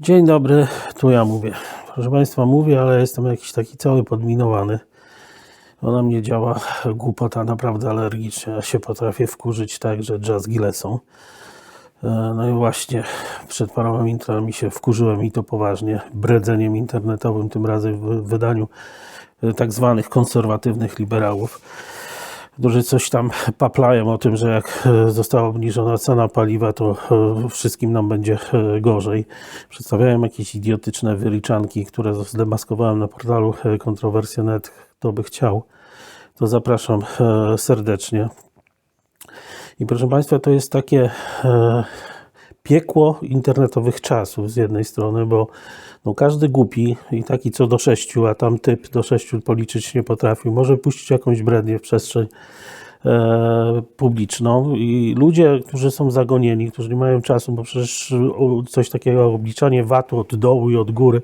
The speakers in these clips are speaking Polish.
Dzień dobry, tu ja mówię. Proszę Państwa, mówię, ale jestem jakiś taki cały podminowany. Ona mnie działa głupota naprawdę alergicznie. Ja się potrafię wkurzyć tak, że jazzgi lecą. E, No i właśnie przed paroma minutami się wkurzyłem i to poważnie. Bredzeniem internetowym, tym razem w wydaniu e, tak zwanych konserwatywnych liberałów którzy coś tam paplają o tym, że jak e, została obniżona cena paliwa, to e, wszystkim nam będzie e, gorzej. Przedstawiają jakieś idiotyczne wyliczanki, które zdemaskowałem na portalu kontrowersja.net. Kto by chciał, to zapraszam serdecznie. I proszę Państwa, to jest takie piekło internetowych czasów z jednej strony, bo no, każdy głupi i taki co do sześciu, a tam typ do sześciu policzyć nie potrafił, może puścić jakąś brednię w przestrzeń e, publiczną i ludzie, którzy są zagonieni, którzy nie mają czasu, bo przecież coś takiego obliczanie VAT-u od dołu i od góry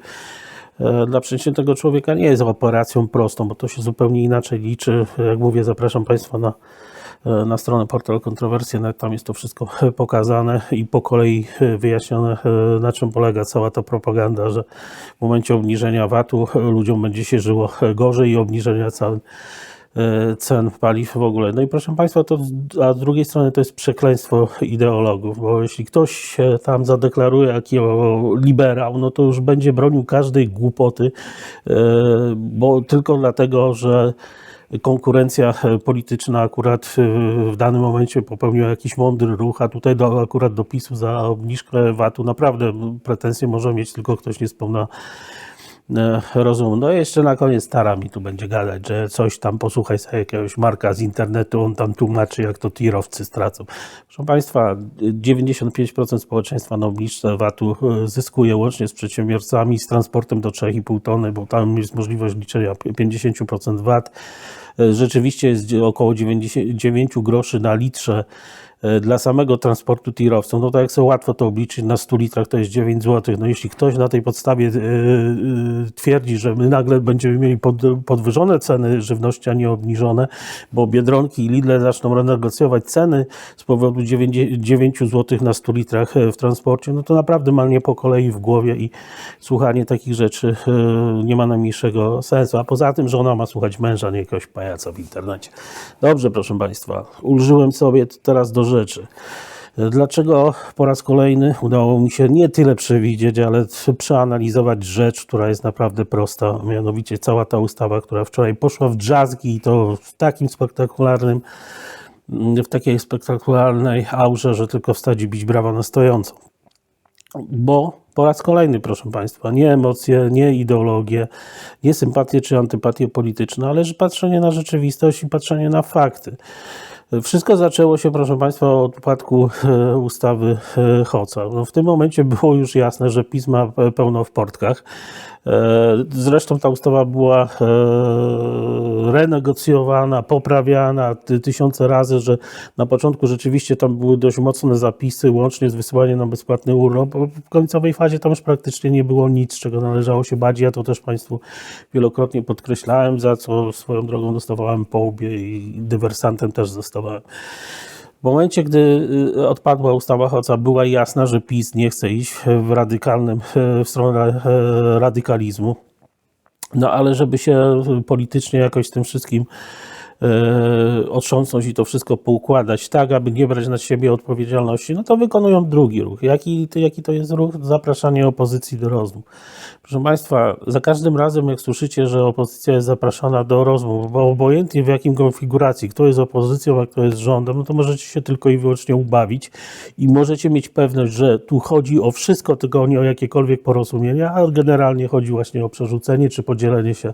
e, dla przeciętnego człowieka nie jest operacją prostą, bo to się zupełnie inaczej liczy. Jak mówię, zapraszam Państwa na, na stronę portal Kontrowersje, tam jest to wszystko pokazane i po kolei e, wyjaśnione, e, na czym polega cała ta propaganda, że w momencie obniżenia VAT-u e, ludziom będzie się żyło e, gorzej i obniżenia cen e, paliw w ogóle. No i proszę Państwa, to, a z drugiej strony to jest przekleństwo ideologów, bo jeśli ktoś się tam zadeklaruje jako liberał, no to już będzie bronił każdej głupoty, e, bo tylko dlatego, że konkurencja e, polityczna akurat e, w danym momencie popełniła jakiś mądry ruch, a tutaj do, akurat do PiSu za obniżkę VAT-u naprawdę pretensje może mieć tylko ktoś niespełna e, rozumu. No i jeszcze na koniec Tara mi tu będzie gadać, że coś tam posłuchaj sobie jakiegoś Marka z internetu, on tam tłumaczy, jak to tirowcy stracą. Proszę Państwa, 95% społeczeństwa na obniżce VAT-u zyskuje łącznie z przedsiębiorcami, z transportem do 3,5 tony, bo tam jest możliwość liczenia 50% VAT. E, Rzeczywiście jest około 99 groszy na litrze e, dla samego transportu tirowców, no to jak sobie łatwo to obliczyć, na 100 litrach to jest 9 zł. No jeśli ktoś na tej podstawie e, twierdzi, że my nagle będziemy mieli pod, podwyżone ceny żywności, a nie obniżone, bo Biedronki i Lidl zaczną renegocjować ceny z powodu 9, 9 zł na 100 litrach w transporcie, no to naprawdę ma po kolei w głowie i słuchanie takich rzeczy nie ma najmniejszego sensu. A poza tym, że ona ma słuchać męża, nie jakiegoś pajaca w internecie. Dobrze, proszę Państwa, ulżyłem sobie teraz do rzeczy. Dlaczego po raz kolejny udało mi się nie tyle przewidzieć, ale przeanalizować rzecz, która jest naprawdę prosta, mianowicie cała ta ustawa, która wczoraj poszła w drzazgi i to w takim spektakularnym, w takiej spektakularnej aurze, że tylko wstać i bić brawa na stojącą. Bo po raz kolejny, proszę Państwa, nie emocje, nie ideologie, nie sympatie czy antypatie polityczne, ale patrzenie na rzeczywistość i patrzenie na fakty. Wszystko zaczęło się, proszę Państwa, od upadku e, ustawy e, Hoca. No, w tym momencie było już jasne, że PiS ma pe- pełno w portkach. E, Zresztą ta ustawa była e, renegocjowana, poprawiana ty- tysiące razy, że na początku rzeczywiście tam były dość mocne zapisy, łącznie z wysyłaniem na bezpłatny urlop. W końcowej fazie tam już praktycznie nie było nic, czego należało się bać. Ja to też Państwu wielokrotnie podkreślałem, za co swoją drogą dostawałem po łbie i dywersantem też zostawałem. W momencie, gdy y, odpadła ustawa Hoca, była jasna, że PiS nie chce iść w radykalnym, e, w stronę e, radykalizmu. No ale żeby się politycznie jakoś tym wszystkim otrząsnąć i to wszystko poukładać tak, aby nie brać na siebie odpowiedzialności, no to wykonują drugi ruch. Jaki, to- jaki to jest ruch? Zapraszanie opozycji do rozmów. Proszę Państwa, za każdym razem jak słyszycie, że opozycja jest zapraszana do rozmów, bo obojętnie w jakim konfiguracji, kto jest opozycją, a kto jest rządem, no to możecie się tylko i wyłącznie ubawić i możecie mieć pewność, że tu chodzi o wszystko, tylko nie o jakiekolwiek porozumienia, a generalnie chodzi właśnie o przerzucenie czy podzielenie się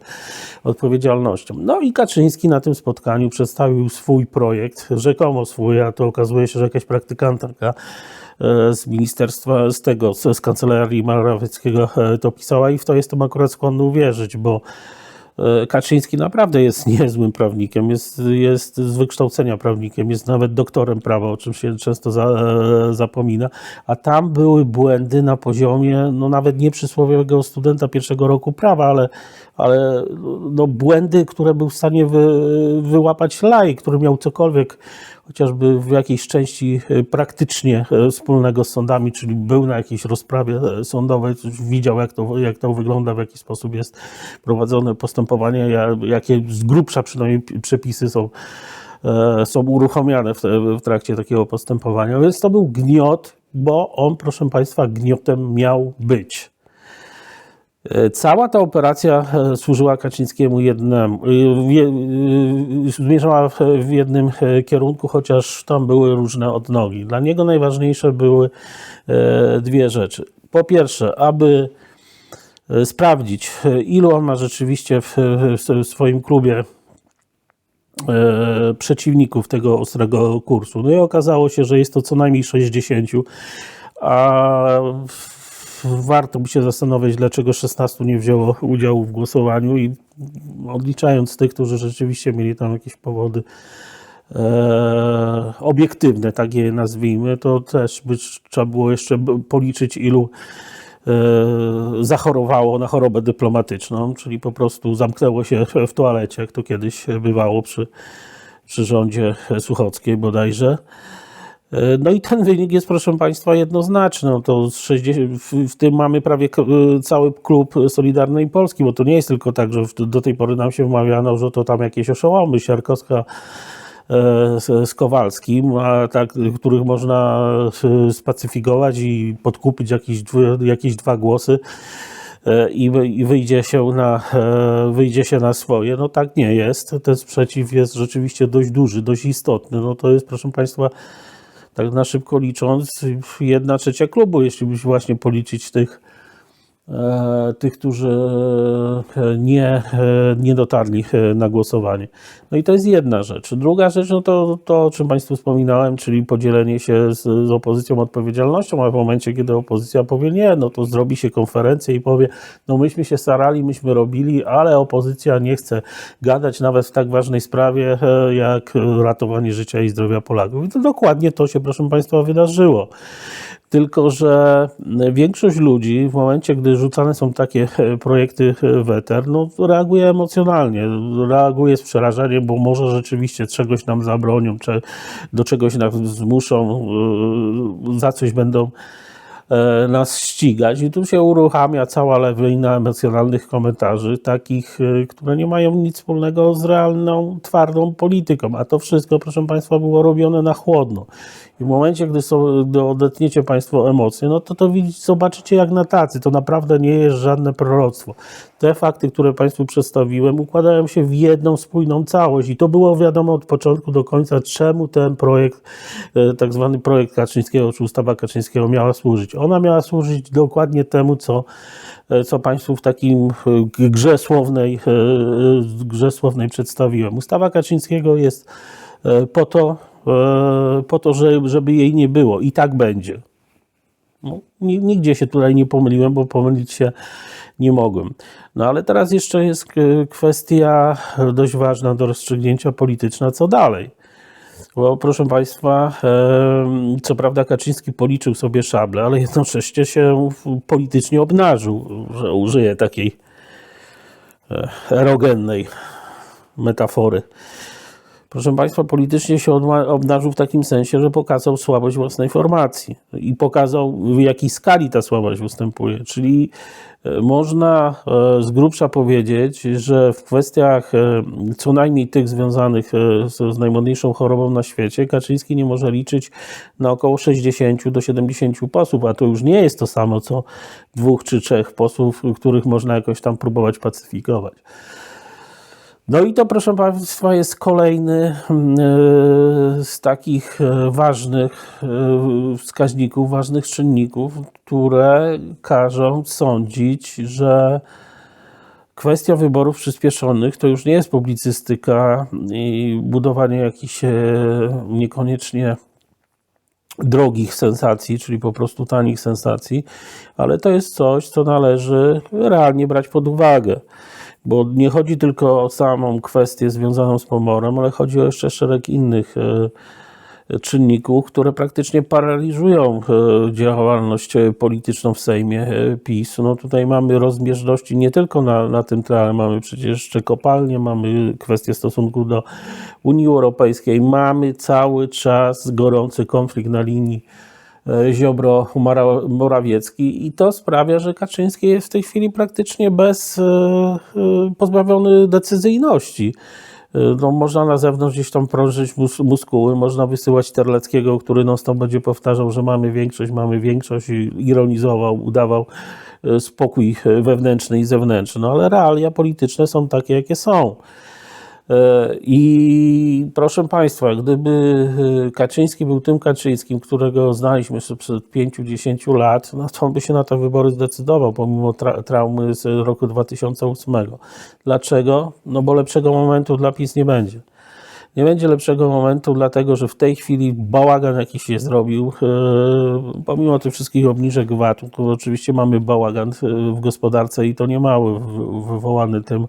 odpowiedzialnością. No i Kaczyński na tym spotkaniu przedstawił swój projekt, rzekomo swój, a to okazuje się, że jakaś praktykantka e, z ministerstwa, z tego, z kancelarii Morawieckiego e, to pisała i w to jestem akurat skłonny uwierzyć, bo e, Kaczyński naprawdę jest niezłym prawnikiem, jest, jest z wykształcenia prawnikiem, jest nawet doktorem prawa, o czym się często za, zapomina, a tam były błędy na poziomie, no nawet nie przysłowiowego studenta pierwszego roku prawa, ale, ale no, błędy, które był w stanie wy, wyłapać laj, który miał cokolwiek chociażby w jakiejś części e, praktycznie e, wspólnego z sądami, czyli był na jakiejś rozprawie e, sądowej, widział jak to, jak to wygląda, w jaki sposób jest prowadzone postępowanie, ja- jakie z grubsza przynajmniej przepisy są, są uruchamiane w, w trakcie takiego postępowania. Więc to był gniot, bo on, proszę Państwa, gniotem miał być. E, Cała ta operacja e, służyła Kaczyńskiemu jednemu, e, zmierzała w- jednym kierunku, chociaż tam były różne odnogi. Dla niego najważniejsze były dwie rzeczy. Po pierwsze, aby sprawdzić, ilu on ma rzeczywiście w, swoim klubie przeciwników tego ostrego kursu. No i okazało się, że jest to co najmniej 60, a w- warto by się zastanowić, dlaczego 16 nie wzięło udziału w głosowaniu i odliczając tych, którzy rzeczywiście mieli tam jakieś powody e, obiektywne, tak je nazwijmy, to też by trzeba było jeszcze policzyć, ilu e, zachorowało na chorobę dyplomatyczną, czyli po prostu zamknęło się w toalecie, jak to kiedyś bywało przy, przy rządzie Suchockiej bodajże. E, No i ten wynik jest, proszę Państwa, jednoznaczny. No to z 60, w, tym mamy prawie e, cały klub Solidarnej Polski, bo to nie jest tylko tak, że do tej pory nam się wmawiano, że to tam jakieś oszołomy, Siarkowska e, z, z Kowalskim, a tak, których można spacyfikować i podkupić jakieś, jakieś dwa głosy i, wy- i wyjdzie, się na, wyjdzie się na swoje. No tak nie jest. Ten sprzeciw jest rzeczywiście dość duży, dość istotny. No to jest, proszę Państwa, tak na szybko licząc, jedna trzecia klubu, jeśli byś właśnie policzyć tych, tych, którzy e, nie, e, nie dotarli e, na głosowanie. No i to jest jedna rzecz. Druga rzecz, no to, to o czym Państwu wspominałem, czyli podzielenie się z, z opozycją odpowiedzialnością, a w momencie, kiedy opozycja powie nie, no to zrobi się konferencję i powie, no myśmy się starali, myśmy robili, ale opozycja nie chce gadać nawet w tak ważnej sprawie, e, jak ratowanie życia i zdrowia Polaków. I to dokładnie to się, proszę Państwa, wydarzyło. Tylko, że większość ludzi w momencie, gdy rzucane są takie e, projekty e, weter, no to reaguje emocjonalnie, reaguje z przerażeniem, bo może rzeczywiście czegoś nam zabronią, czy do czegoś nas zmuszą, e, za coś będą nas ścigać i tu się uruchamia cała lawina emocjonalnych komentarzy, takich, e, które nie mają nic wspólnego z realną, twardą polityką, a to wszystko, proszę Państwa, było robione na chłodno. I w momencie, gdy, są, gdy odetniecie Państwo emocje, no to to zobaczycie jak na tacy. To naprawdę nie jest żadne proroctwo. Te fakty, które Państwu przedstawiłem, układają się w jedną spójną całość i to było wiadomo od początku do końca, czemu ten projekt, e, tak zwany projekt Kaczyńskiego, czy ustawa Kaczyńskiego miała służyć. Ona miała służyć dokładnie temu, co, e, co Państwu w takim e, grze słownej, e, grze słownej przedstawiłem. Ustawa Kaczyńskiego jest po to, po to że, żeby jej nie było i tak będzie. No, ni- nigdzie się tutaj nie pomyliłem, bo pomylić się nie mogłem. No ale teraz jeszcze jest kwestia dość ważna do rozstrzygnięcia polityczna, co dalej. Bo proszę Państwa, co prawda Kaczyński policzył sobie szable, ale jednocześnie się politycznie obnażył, że użyję takiej e, erogennej metafory. Proszę Państwa, politycznie się obnażył w takim sensie, że pokazał słabość własnej formacji i pokazał w jakiej skali ta słabość występuje. Czyli e, można e, z grubsza powiedzieć, że w kwestiach e, co najmniej tych związanych z, z chorobą na świecie, Kaczyński nie może liczyć na około 60 do 70 posłów, a to już nie jest to samo co dwóch czy trzech posłów, których można jakoś tam próbować pacyfikować. No i to, proszę Państwa, jest kolejny mm, e, z takich e, ważnych e, wskaźników, ważnych czynników, które każą sądzić, że kwestia wyborów przyspieszonych to już nie jest publicystyka i budowanie jakichś niekoniecznie drogich sensacji, czyli po prostu tanich sensacji, ale to jest coś, co należy realnie brać pod uwagę. Bo nie chodzi tylko o samą kwestię związaną z pomorem, ale chodzi o jeszcze szereg innych e, czynników, które praktycznie paraliżują e, działalność e, polityczną w Sejmie e, PiS. No tutaj mamy rozbieżności nie tylko na, na tym tle, mamy przecież jeszcze kopalnie, mamy kwestię stosunku do Unii Europejskiej, mamy cały czas gorący konflikt na linii e, Ziobro-Morawiecki i to sprawia, że Kaczyński jest w tej chwili praktycznie bez, e, e, pozbawiony decyzyjności. No, można na zewnątrz gdzieś tam prążyć mus, muskuły, można wysyłać Terleckiego, który non stop będzie powtarzał, że mamy większość, mamy większość i ironizował, udawał spokój wewnętrzny i zewnętrzny, no ale realia polityczne są takie, jakie są. E, I proszę Państwa, gdyby e, Kaczyński był tym Kaczyńskim, którego znaliśmy jeszcze przed 5-10 lat, no to on by się na te wybory zdecydował, pomimo tra traumy z roku 2008. Dlaczego? No bo lepszego momentu dla PiS nie będzie. Nie będzie lepszego momentu, dlatego że w tej chwili bałagan jakiś się zrobił. e, Pomimo tych wszystkich obniżek VAT-u, to oczywiście mamy bałagan w gospodarce i to nie mały, w- wywołany tym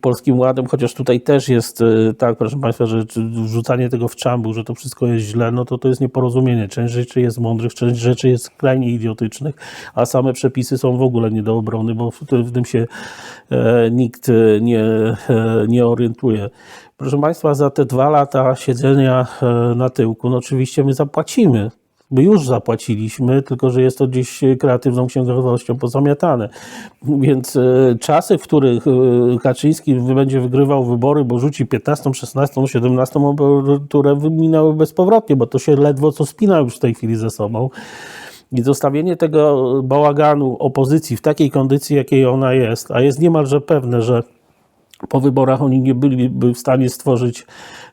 Polskim Ładem, chociaż tutaj też jest e, tak, proszę Państwa, że wrzucanie tego w czambu, że to wszystko jest źle, no to to jest nieporozumienie. Część rzeczy jest mądrych, część rzeczy jest skrajnie idiotycznych, a same przepisy są w ogóle nie do obrony, bo w, w tym się e, nikt e, nie, e, nie orientuje. Proszę Państwa, za te dwa lata siedzenia e, na tyłku, no oczywiście my zapłacimy. My już zapłaciliśmy, tylko że jest to gdzieś kreatywną księgowością pozamiatane. Więc e, czasy, w których e, Kaczyński będzie wygrywał wybory, bo rzuci 15, 16, 17 emeryturę, minęły bezpowrotnie, bo to się ledwo co spina już w tej chwili ze sobą. I zostawienie tego bałaganu opozycji w takiej kondycji, jakiej ona jest, a jest niemalże pewne, że po wyborach oni nie byliby w stanie stworzyć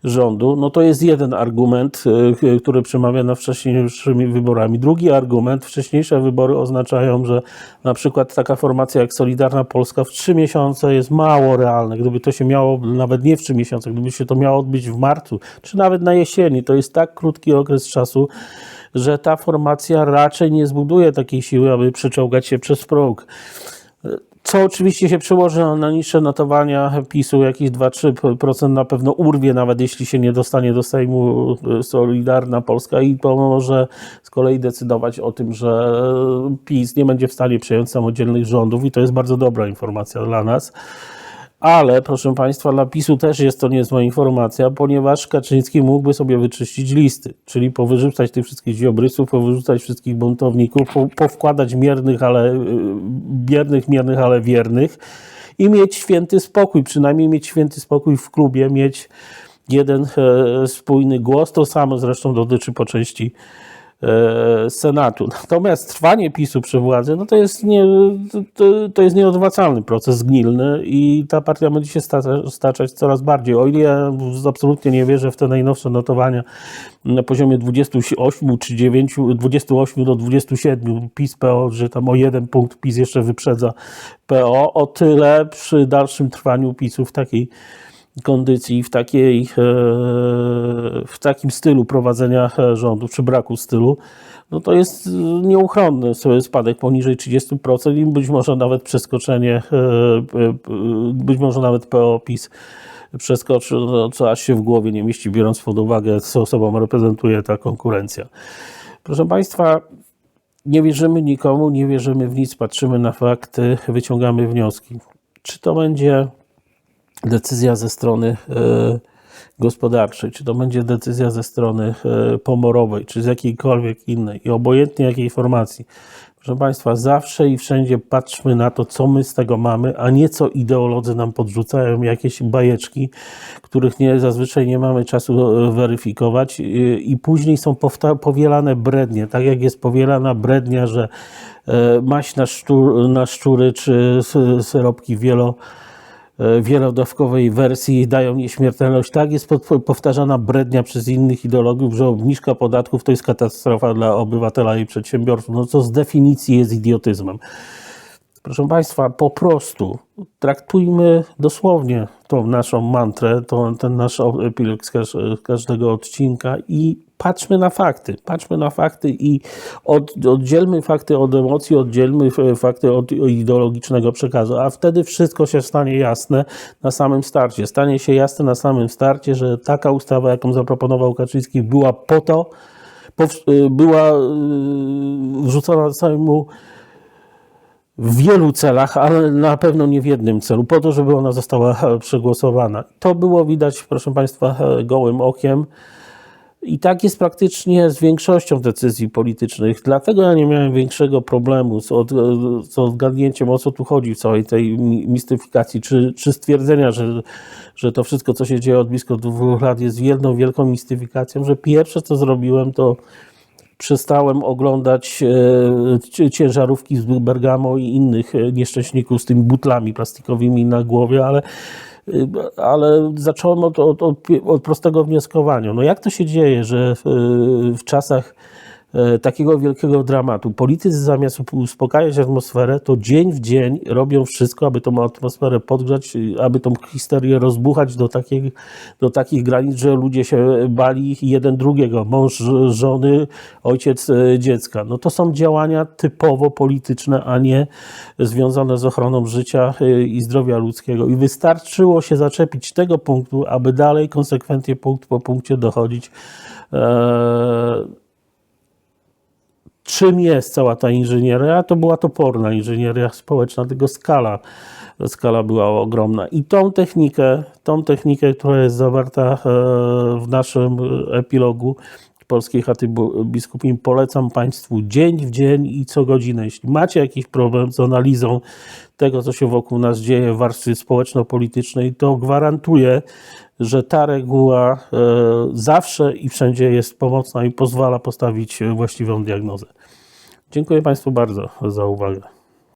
rządu, no to jest jeden argument, y, który przemawia na wcześniejszymi wyborami. Drugi argument, wcześniejsze wybory oznaczają, że na przykład taka formacja jak Solidarna Polska w trzy miesiące jest mało realne. Gdyby to się miało, nawet nie w trzy miesiące, gdyby się to miało odbyć w marcu, czy nawet na jesieni, to jest tak krótki okres czasu, że ta formacja raczej nie zbuduje takiej siły, aby przeczołgać się przez próg. Co oczywiście się przełoży na niższe notowania PiSu, jakieś 2-3% na pewno urwie, nawet jeśli się nie dostanie do Sejmu y, Solidarna Polska i pomoże z kolei decydować o tym, że PiS nie będzie w stanie przejąć samodzielnych rządów i to jest bardzo dobra informacja dla nas. Ale, proszę Państwa, dla PiSu też jest to niezła informacja, ponieważ Kaczyński mógłby sobie wyczyścić listy, czyli powyrzucać tych wszystkich ziobrysów, powyrzucać wszystkich buntowników, po, powkładać miernych, ale y, biernych, miernych, ale wiernych i mieć święty spokój, przynajmniej mieć święty spokój w klubie, mieć jeden e, spójny głos. To samo zresztą dotyczy po części Senatu. Natomiast trwanie PiSu przy władzy, no to jest, nie, to, to jest nieodwracalny proces zgnilny i ta partia będzie się sta- staczać coraz bardziej. O ile ja absolutnie nie wierzę w te najnowsze notowania na poziomie 28 czy 9, 28 do 27 PiS PO, że tam o jeden punkt PiS jeszcze wyprzedza PO, o tyle przy dalszym trwaniu PiSu w takiej kondycji, w, takiej, e, w takim stylu prowadzenia e, rządu, czy braku stylu, no to jest e, nieuchronny spadek poniżej 30% i być może nawet przeskoczenie, być może nawet PO PiS przeskoczy, no, co aż się w głowie nie mieści, biorąc pod uwagę, co sobą reprezentuje ta konkurencja. Proszę Państwa, nie wierzymy nikomu, nie wierzymy w nic, patrzymy na fakty, wyciągamy wnioski. Czy to będzie decyzja ze strony e, gospodarczej, czy to będzie decyzja ze strony e, pomorowej, czy z jakiejkolwiek innej. I obojętnie jakiej formacji. Proszę Państwa, zawsze i wszędzie patrzmy na to, co my z tego mamy, a nie co ideolodzy nam podrzucają, jakieś bajeczki, których nie, zazwyczaj nie mamy czasu e, weryfikować. I, później są powielane brednie, tak jak jest powielana brednia, że maść na, szczur, na szczury, czy sy- syropki wielo wielodawkowej wersji dają nieśmiertelność. Tak jest powtarzana brednia przez innych ideologów, że obniżka podatków to jest katastrofa dla obywatela i przedsiębiorców, no co z definicji jest idiotyzmem. Proszę Państwa, po prostu traktujmy dosłownie tą naszą mantrę, tą, ten nasz epilog z każ, każdego odcinka i patrzmy na fakty. Patrzmy na fakty i od, oddzielmy fakty od emocji, oddzielmy fakty od ideologicznego przekazu, a wtedy wszystko się stanie jasne na samym starcie. Stanie się jasne na samym starcie, że taka ustawa, jaką zaproponował Kaczyński, była po to, była y, wrzucona Sejmu w wielu celach, ale na pewno nie w jednym celu, po to, żeby ona została e, przegłosowana. To było widać, proszę Państwa, e, gołym okiem. I tak jest praktycznie z większością decyzji politycznych. Dlatego ja nie miałem większego problemu z, od, z odgadnięciem, o co tu chodzi w całej tej mi- mistyfikacji, czy, czy stwierdzenia, że, że to wszystko, co się dzieje od blisko dwóch lat, jest jedną wielką mistyfikacją, że pierwsze, co zrobiłem, to przestałem oglądać e, ciężarówki z Bergamo i innych e, nieszczęśników z tymi butlami plastikowymi na głowie, ale, e, ale zacząłem od, od, od, od prostego wnioskowania. No jak to się dzieje, że w, w czasach takiego wielkiego dramatu politycy zamiast uspokajać atmosferę, to dzień w dzień robią wszystko, aby tą atmosferę podgrzać, y, aby tą histerię rozbuchać do takich, do takich granic, że ludzie się bali jeden drugiego, mąż żony, ojciec e, dziecka. No to są działania typowo polityczne, a nie związane z ochroną życia e, i zdrowia ludzkiego. I wystarczyło się zaczepić tego punktu, aby dalej konsekwentnie punkt po punkcie dochodzić e, czym jest cała ta inżynieria, to była toporna inżynieria społeczna, tylko skala, skala była ogromna. I tą technikę, tą technikę, która jest zawarta e, w naszym epilogu Polskiej Chaty Biskupim, polecam Państwu dzień w dzień i co godzinę. Jeśli macie jakiś problem z analizą tego, co się wokół nas dzieje w warstwie społeczno-politycznej, to gwarantuję, że ta reguła e, zawsze i wszędzie jest pomocna i pozwala postawić właściwą diagnozę. Dziękuję Państwu bardzo za uwagę.